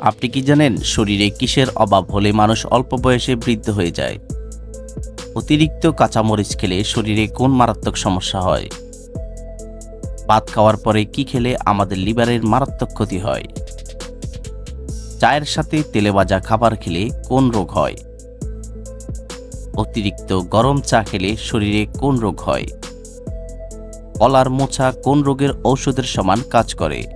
আপনি কি জানেন, শরীরে কিসের অভাব হলে মানুষ অল্প বয়সে বৃদ্ধ হয়ে যায়? অতিরিক্ত কাঁচামরিচ খেলে শরীরে কোন মারাত্মক সমস্যা হয়? ভাত খাওয়ার পরে কি খেলে আমাদের লিভারের মারাত্মক ক্ষতি হয়? চায়ের সাথে তেলে ভাজা খাবার খেলে কোন রোগ হয়? অতিরিক্ত গরম চা খেলে শরীরে কোন রোগ হয়? কলার মোছা কোন রোগের ঔষধের সমান কাজ করে?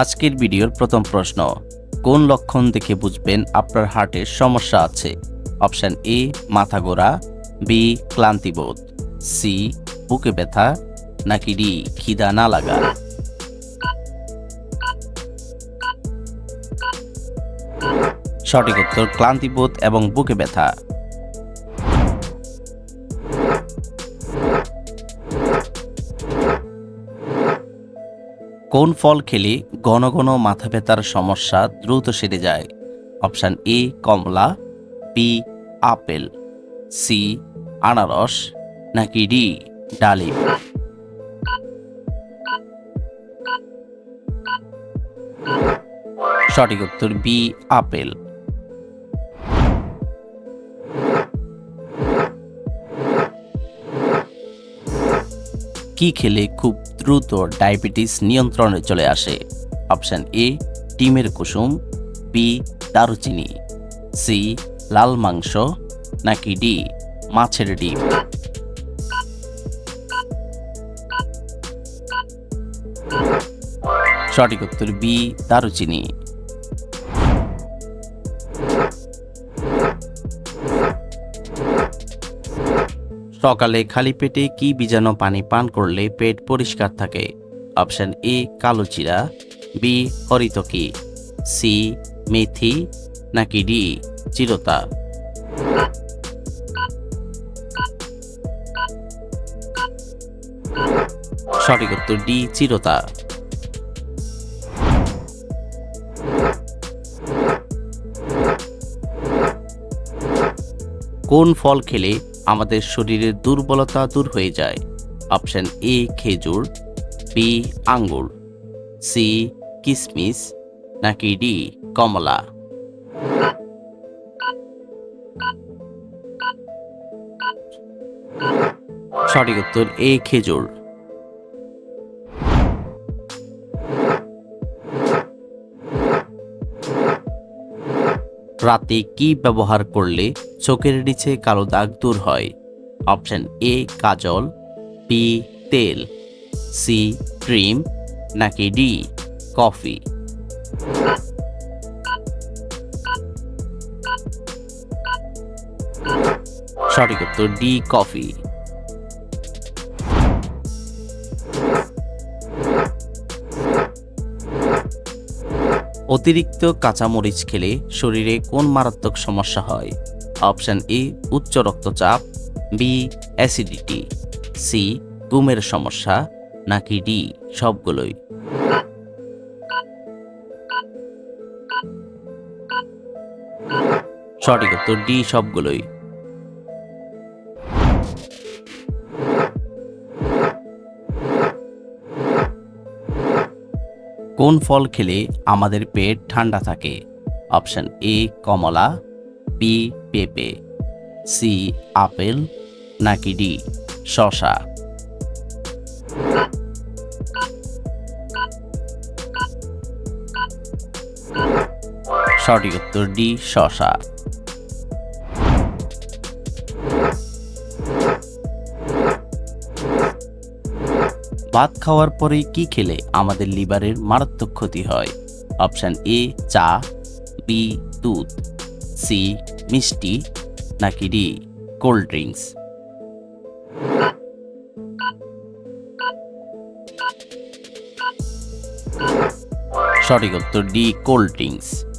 আজকের ভিডিওর প্রথম প্রশ্ন, কোন লক্ষণ দেখে বুঝবেন আপনার হার্টের সমস্যা আছে? অপশন এ, মাথা গোড়া, বি ক্লান্তিবোধ সি, বুকে ব্যথা, নাকি ডি, খিদা না লাগা? সঠিক উত্তর ক্লান্তিবোধ এবং বুকে ব্যথা। কোন ফল খেলে ঘন ঘন মাথা ব্যথার সমস্যা দ্রুত সেরে যায়? অপশান এ, কমলা, বি, আপেল, সি, আনারস, নাকি ডি, ডালিম? সঠিক উত্তর বি আপেল। কি খেলে খুব দ্রুত ডায়াবেটিস নিয়ন্ত্রণে চলে আসে। অপশান এ, ডিমের কুসুম, বি, দারুচিনি, সি, লাল মাংস, নাকি ডি, মাছের ডিম। সঠিক উত্তর বি, দারুচিনি। সকালে খালি পেটে কি বীজাণু পানি পান করলে পেট পরিষ্কার থাকে? অপশন এ, কালো চিরা, বি হরিতকি সি, মেথি, নাকি ডি, চিরতা। সঠিক উত্তর ডি, চিরতা। কোন ফল খেলে আমাদের শরীরের দুর্বলতা দূর হয়ে যায়। অপশন এ খেজুর বি আঙ্গুর সি কিসমিস, নাকি ডি কমলা। সঠিক উত্তর এ খেজুর। রাতে কি ব্যবহার করলে চোখের নিচে কালো দাগ দূর হয়? অপশন এ, কাজল বি তেল সি ক্রিম, নাকি ডি কফি? সঠিক উত্তর ডি কফি। অতিরিক্ত কাঁচামরিচ খেলে শরীরে কোন মারাত্মক সমস্যা হয়? অপশন এ, উচ্চ রক্তচাপ, বি, অ্যাসিডিটি, সি, ঘুমের সমস্যা, নাকি ডি, সবগুলোই। সঠিক উত্তর ডি, সবগুলোই। কোন ফল খেলে আমাদের পেট ঠান্ডা থাকে? অপশান এ, কমলা বি পেঁপে সি আপেল, নাকি ডি শশা সঠিক উত্তর ডি শশা ভাত খাওয়ার পরে কি খেলে আমাদের লিভারের মারাত্মক ক্ষতি হয়? অপশান এ, চা, বি, দুধ, সি, মিষ্টি, নাকি ডি, কোল্ড ড্রিঙ্কস। সঠিক উত্তর ডি, কোল্ড ড্রিঙ্কস।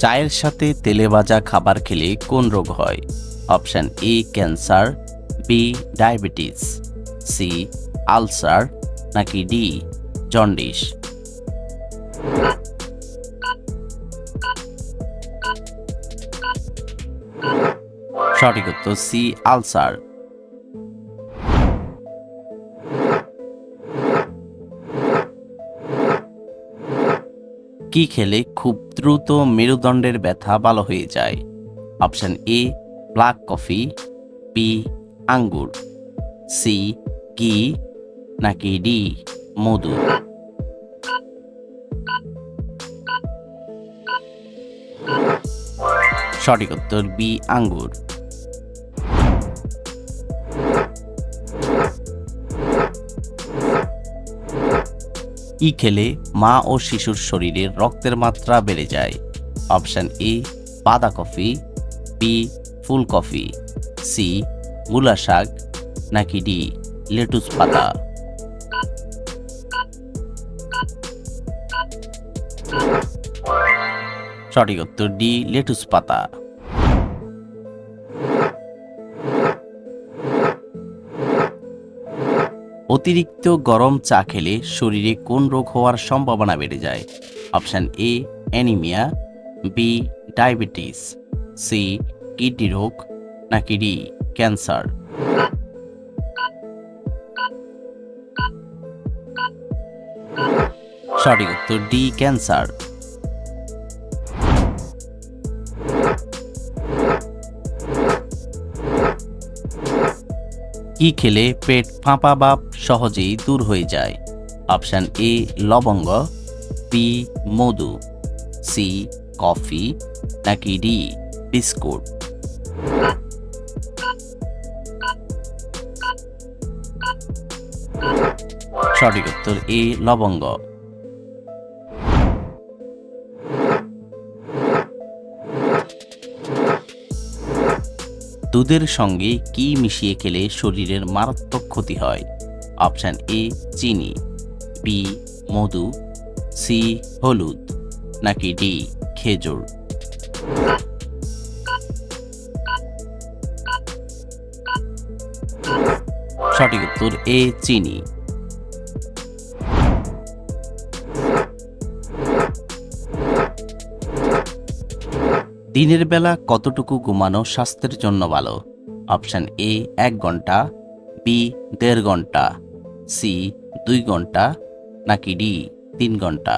চায়ের সাথে তেলে ভাজা খাবার খেলে কোন রোগ হয়? Option A, cancer, B, diabetes, C, ulcer, নাকি ডি, জন্ডিস। সঠিক উত্তর সি, আলসার। কি খেলে খুব দ্রুত মেরুদণ্ডের ব্যথা ভালো হয়ে যায়। Option A black coffee B আঙ্গুর সি কি নাকি ডি মধু। সঠিক উত্তর বি আঙ্গুর। ই খেলে মা ও শিশুর শরীরে রক্তের মাত্রা বেড়ে যায়। অপশন এ বাদা কফি বি ফুল কফি সি মূলা শাক নাকি ডি, লেটুস পাতা। সঠিক উত্তর ডি, লেটুস পাতা। অতিরিক্ত গরম চা খেলে শরীরে কোন রোগ হওয়ার সম্ভাবনা বেড়ে যায়? Option A, anaemia, B, diabetes, C, kidney রোগ, নাকি ডি, ক্যান্সার। সঠিক উত্তর ডি, ক্যান্সার। কি খেলে পেট ফাঁপা বাপ সহজেই দূর হয়ে যায়। অপশান এ, লবঙ্গ, বি, মধু, সি, কফি, নাকি ডি, বিস্কুট। সঠিক উত্তর এ, লবঙ্গ। দুধের সঙ্গে কি মিশিয়ে খেলে শরীরের মারাত্মক ক্ষতি হয়? অপশান এ, চিনি। বি, মধু। সি, হলুদ। নাকি ডি, খেজুর। সঠিক উত্তর এ, চিনি। দিনের বেলা কতটুকু ঘুমানো স্বাস্থ্যের জন্য ভালো? অপশান এ, এক ঘণ্টা, বি, দেড় ঘণ্টা, সি, দুই ঘণ্টা, নাকি ডি, তিন ঘণ্টা।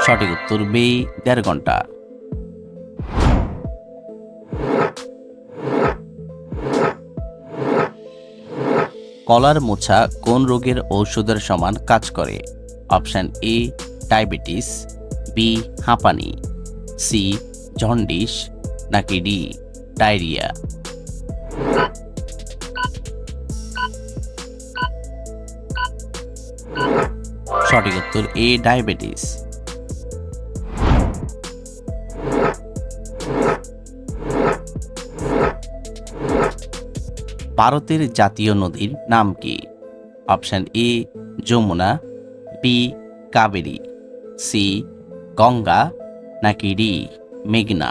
সঠিক উত্তর বি, দেড় ঘণ্টা। কলার মোছা কোন রোগের ঔষধের সমান কাজ করে? অপশান এ, ডায়াবেটিস, বি, হাঁপানি, সি, জন্ডিস, নাকি ডি, ডায়রিয়া। সঠিক উত্তর এ, ডায়াবেটিস। ভারতের জাতীয় নদীর নাম কি? Option A, Yamuna, B, Kaveri, C, Ganga, নাকি ডি, মেঘনা?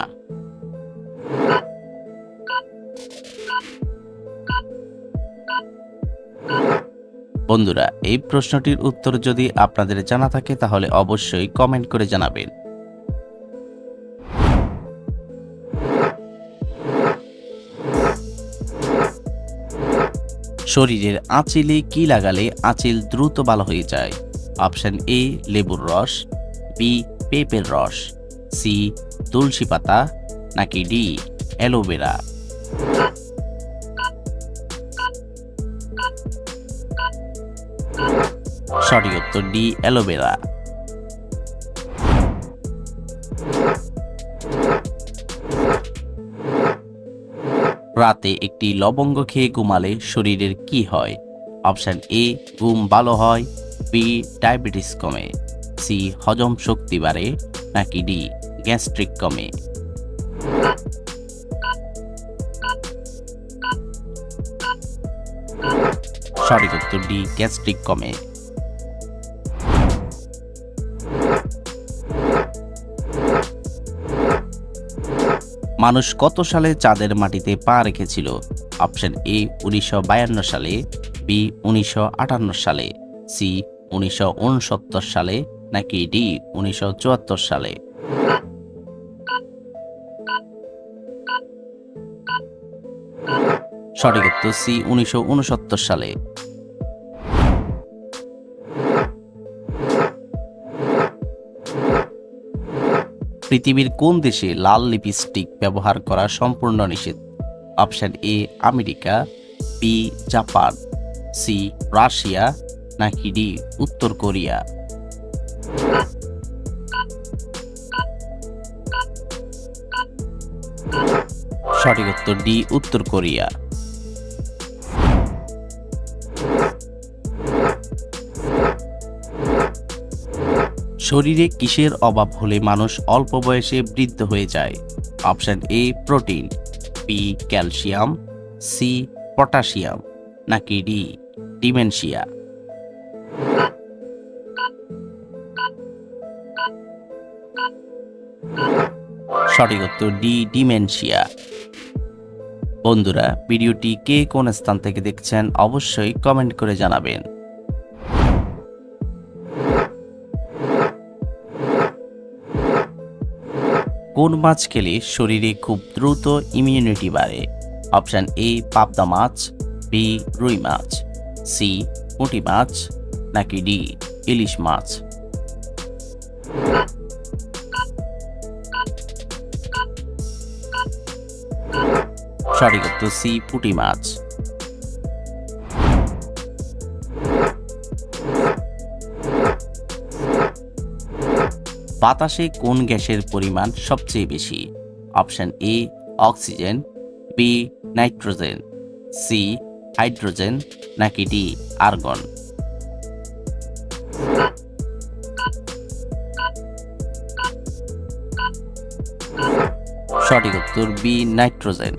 বন্ধুরা, এই প্রশ্নটির উত্তর যদি আপনাদের জানা থাকে, তাহলে অবশ্যই কমেন্ট করে জানাবেন। শরীরের আঁচিলে কি লাগালে আঁচিল দ্রুত ভালো হয়ে যায়? অপশান এ লেবুর রস। বি পেঁপের রস। সি তুলসী পাতা। নাকি ডি অ্যালোভেরা। সঠিক উত্তর ডি অ্যালোভেরা। রাতে একটি লবঙ্গ খেয়ে ঘুমালে শরীরের কি হয়? অপশান এ, ঘুম ভালো হয়। বি, ডায়াবেটিস কমে। সি, হজম শক্তি বাড়ে। নাকি ডি, গ্যাস্ট্রিক কমে। সঠিক উত্তর ডি, গ্যাস্ট্রিক কমে। মানুষ কত সালে চাঁদের মাটিতে পা রেখেছিল? অপশন এ, উনিশশো বায়ান্ন সালে, বি, উনিশশো আটান্ন সালে, সি, উনিশশো উনসত্তর সালে, নাকি ডি, উনিশশো চুয়াত্তর সালে? সঠিক উত্তর সি, উনিশশো উনসত্তর সালে। পৃথিবীর কোন দেশে লাল লিপস্টিক ব্যবহার করা সম্পূর্ণ নিষেধ? Option A, America, B, Japan, C, Russia, নাকি ডি, উত্তর কোরিয়া? সঠিক উত্তর ডি, উত্তর কোরিয়া। শরীরে কিসের অভাব হলে মানুষ অল্প বয়সে বৃদ্ধ হয়ে যায়? Option A, protein B calcium C potassium, নাকি ডি ডিমেনশিয়া? সঠিক উত্তর ডি ডিমেনশিয়া। বন্ধুরা, ভিডিওটি কে কোন স্থান থেকে দেখছেন অবশ্যই কমেন্ট করে জানাবেন। কোন মাছ খেলে শরীরে খুব দ্রুত ইমিউনিটি বাড়ে? অপশান এ পাবদা মাছ বি রুই মাছ সি পুঁটি মাছ, নাকি ডি ইলিশ মাছ? সঠিক উত্তর সি পুঁটি মাছ। বাতাসে কোন গ্যাসের পরিমাণ সবচেয়ে বেশি? Option A, oxygen, B, nitrogen, C, hydrogen, নাকি ডি, আর্গন? সঠিক উত্তর বি, নাইট্রোজেন।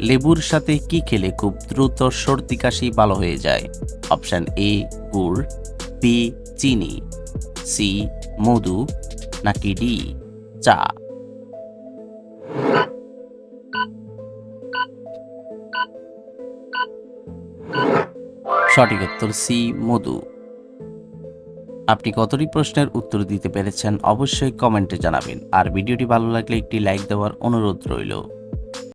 লেবুর সাথে কি খেলে খুব দ্রুত সর্দি কাশি ভালো হয়ে যায়? অপশন এ, গুড়, বি, চিনি, সি, মধু, নাকি ডি, চা? সঠিক উত্তর সি, মধু। আপনি কতটি প্রশ্নের উত্তর দিতে পেরেছেন অবশ্যই কমেন্টে জানাবেন। আর ভিডিওটি ভালো লাগলে একটি লাইক দেওয়ার অনুরোধ রইল।